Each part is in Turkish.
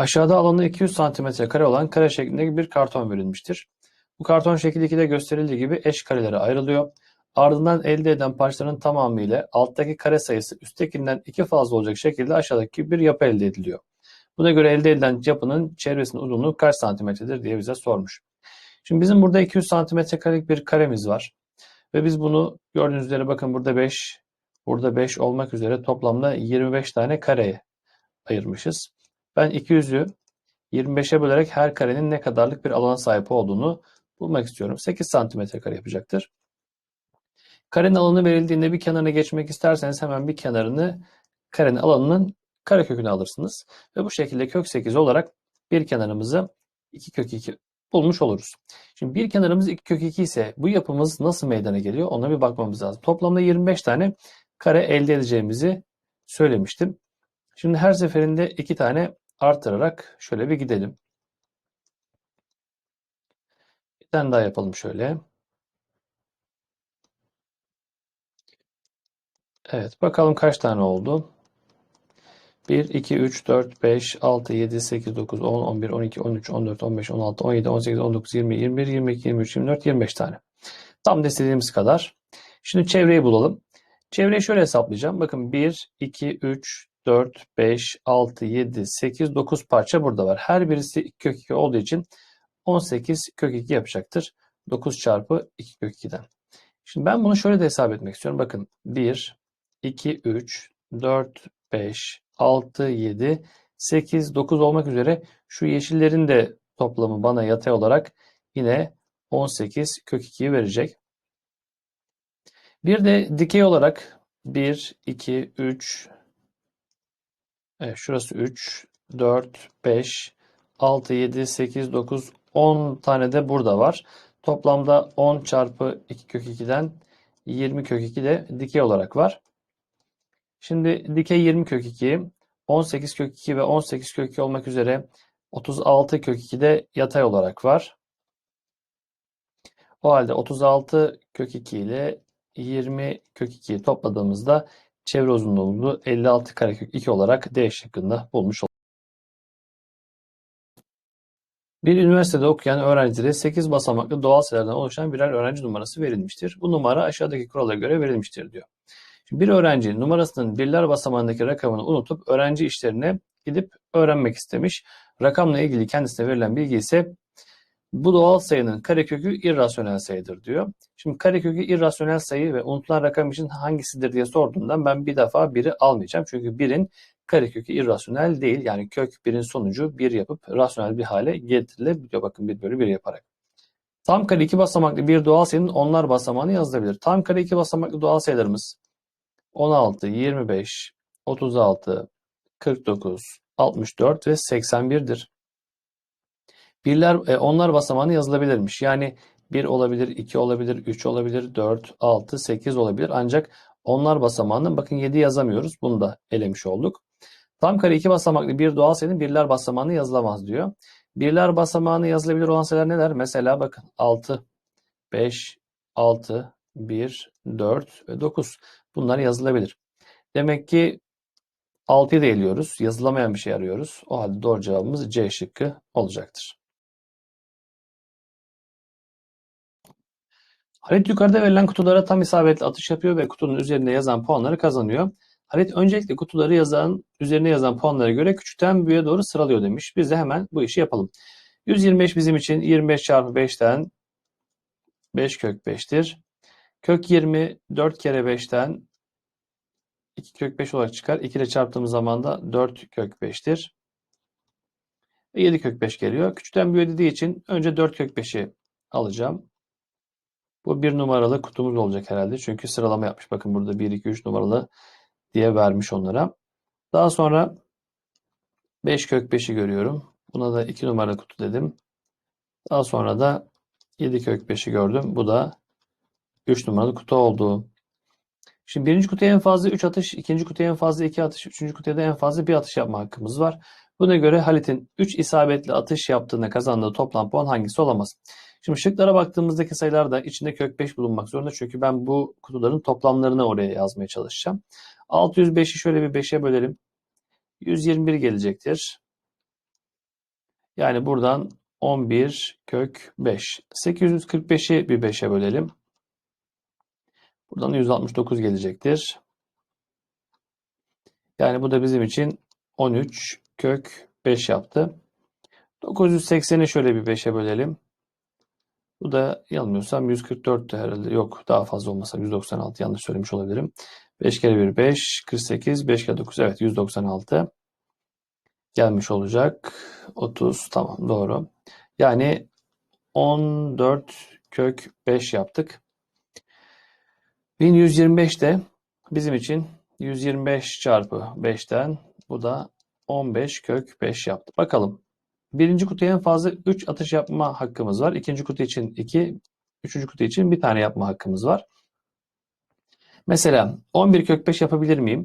Aşağıda alanı 200 cm olan kare şeklindeki bir karton verilmiştir. Bu karton şekil 2'de gösterildiği gibi eş karelere ayrılıyor. Ardından elde edilen parçaların tamamı ile alttaki kare sayısı üsttekinden 2 fazla olacak şekilde aşağıdaki bir yapı elde ediliyor. Buna göre elde edilen yapının çevresinin uzunluğu kaç santimetredir diye bize sormuş. Şimdi bizim burada 200 santimetre karelik bir karemiz var. Ve biz bunu gördüğünüz üzere bakın burada 5, burada 5 olmak üzere toplamda 25 tane kareye ayırmışız. Ben 200'ü 25'e bölerek her karenin ne kadarlık bir alana sahip olduğunu bulmak istiyorum. 8 santimetre kare yapacaktır. Karenin alanı verildiğinde bir kenarına geçmek isterseniz hemen bir kenarını karenin alanının karekökünü alırsınız. Ve bu şekilde kök 8 olarak bir kenarımızı 2 kök 2 bulmuş oluruz. Şimdi bir kenarımız 2 kök 2 ise bu yapımız nasıl meydana geliyor ona bir bakmamız lazım. Toplamda 25 tane kare elde edeceğimizi söylemiştim. Şimdi her seferinde 2 tane artırarak şöyle bir gidelim. Bir tane daha yapalım şöyle. Evet bakalım kaç tane oldu. 1, 2, 3, 4, 5, 6, 7, 8, 9, 10, 11, 12, 13, 14, 15, 16, 17, 18, 19, 20, 21, 22, 23, 24, 25 tane. Tam da istediğimiz kadar. Şimdi çevreyi bulalım. Çevreyi şöyle hesaplayacağım. Bakın 1, 2, 3, 4, 5, 6, 7, 8, 9 parça burada var. Her birisi 2 kök 2 olduğu için 18 kök 2 yapacaktır. 9 çarpı 2 kök 2'den. Şimdi ben bunu şöyle de hesap etmek istiyorum. Bakın 1, 2, 3, 4, 5, 6, 7, 8, 9 olmak üzere şu yeşillerin de toplamı bana yatay olarak yine 18 kök 2'yi verecek. Bir de dikey olarak 1, 2, 3, evet şurası 3, 4, 5, 6, 7, 8, 9, 10 tane de burada var. Toplamda 10 çarpı 2 kök 2'den 20 kök 2 de dikey olarak var. Şimdi dikey 20 kök 2, 18 kök 2 ve 18 kök 2 olmak üzere 36 kök 2 de yatay olarak var. O halde 36 kök 2 ile 20 kök 2'yi topladığımızda çevre uzunluğunu 56 karekök 2 olarak D şıkkında bulmuş olduk. Bir üniversitede okuyan öğrencilere 8 basamaklı doğal sayılardan oluşan birer öğrenci numarası verilmiştir. Bu numara aşağıdaki kurala göre verilmiştir diyor. Şimdi bir öğrenci numarasının birler basamağındaki rakamını unutup öğrenci işlerine gidip öğrenmek istemiş. Rakamla ilgili kendisine verilen bilgi ise bu doğal sayının karekökü irrasyonel sayıdır diyor. Şimdi karekökü irrasyonel sayı ve unutulan rakam için hangisidir diye sorduğumdan ben bir defa biri almayacağım. Çünkü birin karekökü irrasyonel değil. Yani kök birin sonucu bir yapıp rasyonel bir hale getirilebiliyor. Bakın bir bölü bir yaparak. Tam kare iki basamaklı bir doğal sayının onlar basamağını yazılabilir. Tam kare iki basamaklı doğal sayılarımız 16, 25, 36, 49, 64 ve 81'dir. Birler, e, onlar basamağını yazılabilirmiş. Yani 1 olabilir, 2 olabilir, 3 olabilir, 4, 6, 8 olabilir. Ancak onlar basamağını bakın 7 yazamıyoruz. Bunu da elemiş olduk. Tam kare 2 basamaklı bir doğal sayının birler basamağını yazılamaz diyor. Birler basamağını yazılabilir olan sayılar neler? Mesela bakın 6, 5, 6, 1, 4 ve 9. Bunlar yazılabilir. Demek ki 6'yı da eliyoruz. Yazılamayan bir şey arıyoruz. O halde doğru cevabımız C şıkkı olacaktır. Halit yukarıda verilen kutulara tam isabetli atış yapıyor ve kutunun üzerinde yazan puanları kazanıyor. Halit öncelikle kutuları yazan, üzerine yazan puanlara göre küçükten büyüğe doğru sıralıyor demiş. Biz de hemen bu işi yapalım. 125 bizim için 25 çarpı 5'ten 5 kök 5'tir. Kök 20 4 kere 5'ten 2 kök 5 olarak çıkar. 2 ile çarptığımız zaman da 4 kök 5'tir. 7 kök 5 geliyor. Küçükten büyüğe dediği için önce 4 kök 5'i alacağım. Bu bir numaralı kutumuz olacak herhalde. Çünkü sıralama yapmış. Bakın burada 1, 2, 3 numaralı diye vermiş onlara. Daha sonra 5 kök 5'i görüyorum. Buna da 2 numaralı kutu dedim. Daha sonra da 7 kök 5'i gördüm. Bu da 3 numaralı kutu oldu. Şimdi birinci kutuya en fazla 3 atış, ikinci kutuya en fazla 2 atış, üçüncü kutuya da en fazla 1 atış yapma hakkımız var. Buna göre Halit'in 3 isabetli atış yaptığında kazandığı toplam puan hangisi olamaz? Şimdi şıklara baktığımızdaki sayılar da içinde kök 5 bulunmak zorunda. Çünkü ben bu kutuların toplamlarını oraya yazmaya çalışacağım. 605'i şöyle bir 5'e bölelim. 121 gelecektir. Yani buradan 11 kök 5. 845'i bir 5'e bölelim. Buradan 169 gelecektir. Yani bu da bizim için 13 kök 5 yaptı. 980'i şöyle bir 5'e bölelim. Bu da yanılmıyorsam 144'tü herhalde. Yok daha fazla olmasa 196 yanlış söylemiş olabilirim. 5 kere 1 5 48 5 kere 9 evet 196 gelmiş olacak. 30 tamam doğru. Yani 14 kök 5 yaptık. 1125 de bizim için 125 çarpı 5'ten bu da 15 kök 5 yaptı. Bakalım. Birinci kutuya en fazla 3 atış yapma hakkımız var. İkinci kutu için 2, üçüncü kutu için bir tane yapma hakkımız var. Mesela 11 kök 5 yapabilir miyim?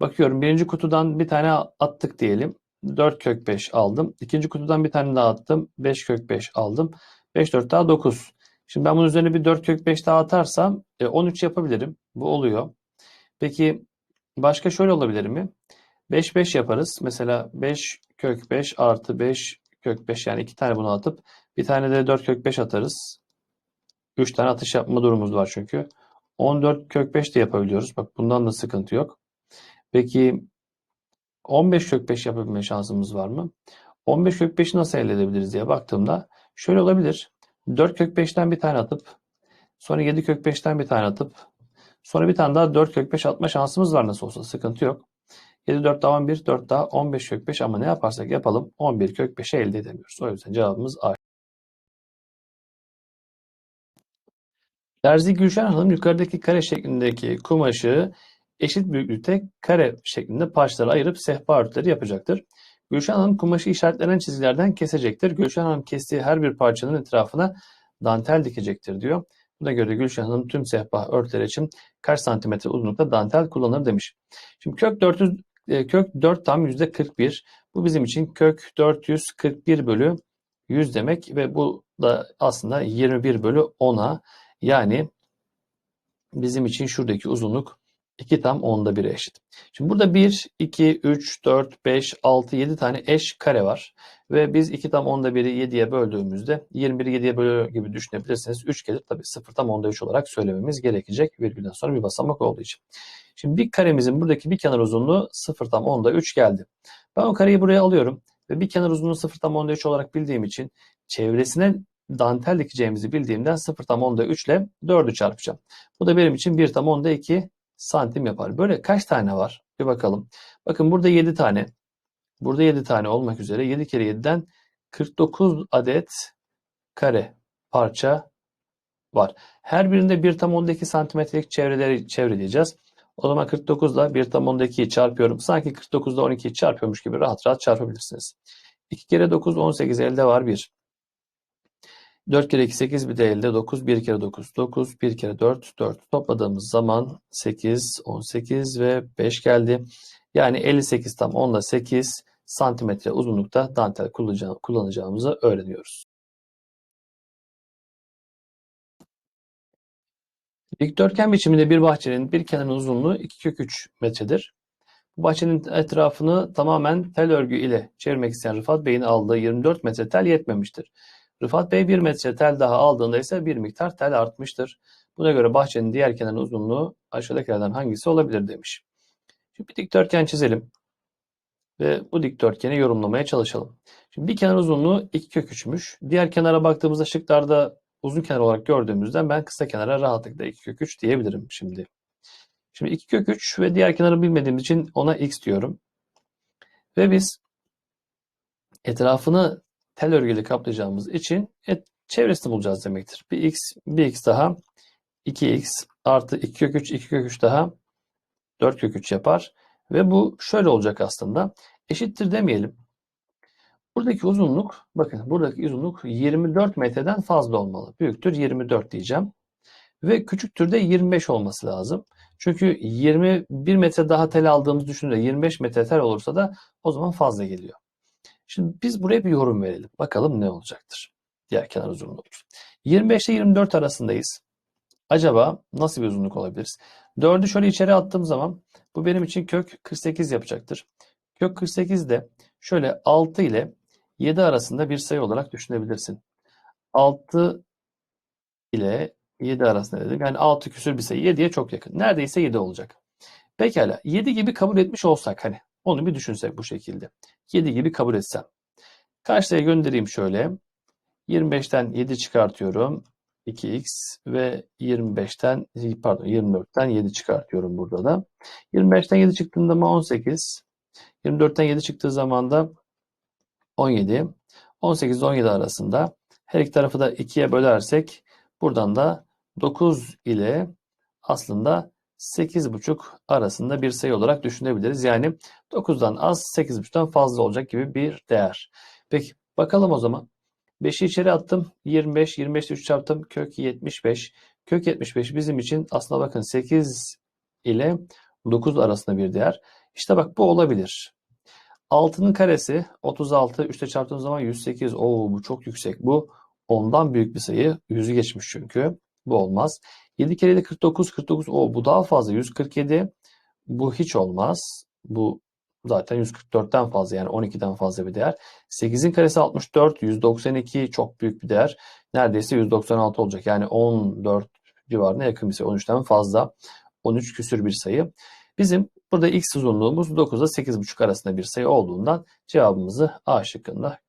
Bakıyorum birinci kutudan bir tane attık diyelim. 4 kök 5 aldım. İkinci kutudan bir tane daha attım. 5 kök 5 aldım. 5 4 daha 9. Şimdi ben bunun üzerine bir 4 kök 5 daha atarsam 13 yapabilirim. Bu oluyor. Peki başka şöyle olabilir mi? 5 5 yaparız. Mesela 5 kök 5 artı 5 kök 5 yani iki tane bunu atıp bir tane de 4 kök 5 atarız. 3 tane atış yapma durumumuz var çünkü. 14 kök 5 de yapabiliyoruz. Bak bundan da sıkıntı yok. Peki 15 kök 5 yapabilme şansımız var mı? 15 kök 5'i nasıl elde edebiliriz diye baktığımda şöyle olabilir. 4 kök 5'ten bir tane atıp sonra 7 kök 5'ten bir tane atıp sonra bir tane daha 4 kök 5 atma şansımız var nasıl olsa sıkıntı yok. 7 4 daha 11 4 daha 15 kök 5 ama ne yaparsak yapalım 11 kök 5'i elde edemiyoruz. O yüzden cevabımız A. Terzi Gülşen Hanım yukarıdaki kare şeklindeki kumaşı eşit büyüklükte kare şeklinde parçalara ayırıp sehpa örtüleri yapacaktır. Gülşen Hanım kumaşı işaretlenen çizgilerden kesecektir. Gülşen Hanım kestiği her bir parçanın etrafına dantel dikecektir diyor. Buna göre Gülşen Hanım tüm sehpa örtüleri için kaç santimetre uzunlukta dantel kullanır demiş. Şimdi kök 400 e, kök 4 tam yüzde 41. Bu bizim için kök 441 bölü 100 demek ve bu da aslında 21 bölü 10'a yani bizim için şuradaki uzunluk 2 tam onda 1'e eşit. Şimdi burada 1, 2, 3, 4, 5, 6, 7 tane eş kare var. Ve biz 2 tam onda 1'i 7'ye böldüğümüzde 21'i 7'ye bölüyor gibi düşünebilirsiniz. 3 gelir tabii 0 tam onda 3 olarak söylememiz gerekecek virgülden sonra bir basamak olduğu için. Şimdi bir karemizin buradaki bir kenar uzunluğu 0 tam onda 3 geldi. Ben o kareyi buraya alıyorum ve bir kenar uzunluğu 0 tam onda 3 olarak bildiğim için çevresine dantel dikeceğimizi bildiğimden 0 tam onda 3 ile 4'ü çarpacağım. Bu da benim için 1 tam onda 2 santim yapar. Böyle kaç tane var? Bir bakalım. Bakın burada 7 tane. Burada 7 tane olmak üzere 7 kere 7'den 49 adet kare parça var. Her birinde 1 tam ondaki santimetrelik çevreleri çevreleyeceğiz. O zaman 49 ile 1 tam ondaki çarpıyorum. Sanki 49 ile 12'yi çarpıyormuş gibi rahat rahat çarpabilirsiniz. 2 kere 9 18 elde var 1. 4 kere 2 8 bir de elde 9 1 kere 9 9 1 kere 4 4 topladığımız zaman 8 18 ve 5 geldi. Yani 58 tam 10 ile 8 santimetre uzunlukta dantel kullanacağımızı öğreniyoruz. Dikdörtgen biçiminde bir bahçenin bir kenarının uzunluğu 2 kök 3 metredir. Bu bahçenin etrafını tamamen tel örgü ile çevirmek isteyen Rıfat Bey'in aldığı 24 metre tel yetmemiştir. Rıfat Bey bir metre tel daha aldığında ise bir miktar tel artmıştır. Buna göre bahçenin diğer kenarının uzunluğu aşağıdakilerden hangisi olabilir demiş. Şimdi bir dikdörtgen çizelim. Ve bu dikdörtgeni yorumlamaya çalışalım. Şimdi bir kenar uzunluğu 2 kök 3'müş. Diğer kenara baktığımızda şıklarda uzun kenar olarak gördüğümüzden ben kısa kenara rahatlıkla 2 kök 3 diyebilirim şimdi. Şimdi 2 kök 3 ve diğer kenarı bilmediğimiz için ona x diyorum. Ve biz etrafını tel örgüyle kaplayacağımız için et, çevresini bulacağız demektir. Bir x, bir x daha 2x artı 2 kök 3, 2 kök 3 daha 4 kök 3 yapar. Ve bu şöyle olacak aslında. Eşittir demeyelim. Buradaki uzunluk, bakın buradaki uzunluk 24 metreden fazla olmalı. Büyüktür 24 diyeceğim. Ve küçüktür de 25 olması lazım. Çünkü 21 metre daha tel aldığımız düşününce 25 metre tel olursa da o zaman fazla geliyor. Şimdi biz buraya bir yorum verelim. Bakalım ne olacaktır. Diğer kenar uzunluğu. 25 ile 24 arasındayız. Acaba nasıl bir uzunluk olabiliriz? 4'ü şöyle içeri attığım zaman bu benim için kök 48 yapacaktır. Kök 48 de şöyle 6 ile 7 arasında bir sayı olarak düşünebilirsin. 6 ile 7 arasında dedim. Yani 6 küsür bir sayı. 7'ye çok yakın. Neredeyse 7 olacak. Pekala. 7 gibi kabul etmiş olsak hani onu bir düşünsek bu şekilde. 7 gibi kabul etsem. Karşıya göndereyim şöyle. 25'ten 7 çıkartıyorum. 2x ve 25'ten pardon 24'ten 7 çıkartıyorum burada da. 25'ten 7 çıktığında mı 18. 24'ten 7 çıktığı zaman da 17. 18 ile 17 arasında her iki tarafı da 2'ye bölersek buradan da 9 ile aslında 8,5 arasında bir sayı olarak düşünebiliriz. Yani 9'dan az 8,5'tan fazla olacak gibi bir değer. Peki bakalım o zaman. 5'i içeri attım. 25, 25 ile 3 çarptım. Kök 75. Kök 75 bizim için aslında bakın 8 ile 9 arasında bir değer. İşte bak bu olabilir. 6'nın karesi 36. 3 ile çarptığım zaman 108. Oo bu çok yüksek. Bu ondan büyük bir sayı. 100'ü geçmiş çünkü. Bu olmaz. 7 kere de 49. 49. Oo bu daha fazla. 147. Bu hiç olmaz. Bu zaten 144'ten fazla yani 12'den fazla bir değer. 8'in karesi 64, 192 çok büyük bir değer. Neredeyse 196 olacak. Yani 14 civarına yakın bir sayı. 13'ten fazla. 13 küsür bir sayı. Bizim burada x uzunluğumuz 9 ile 8,5 arasında bir sayı olduğundan cevabımızı A şıkkında görüyoruz.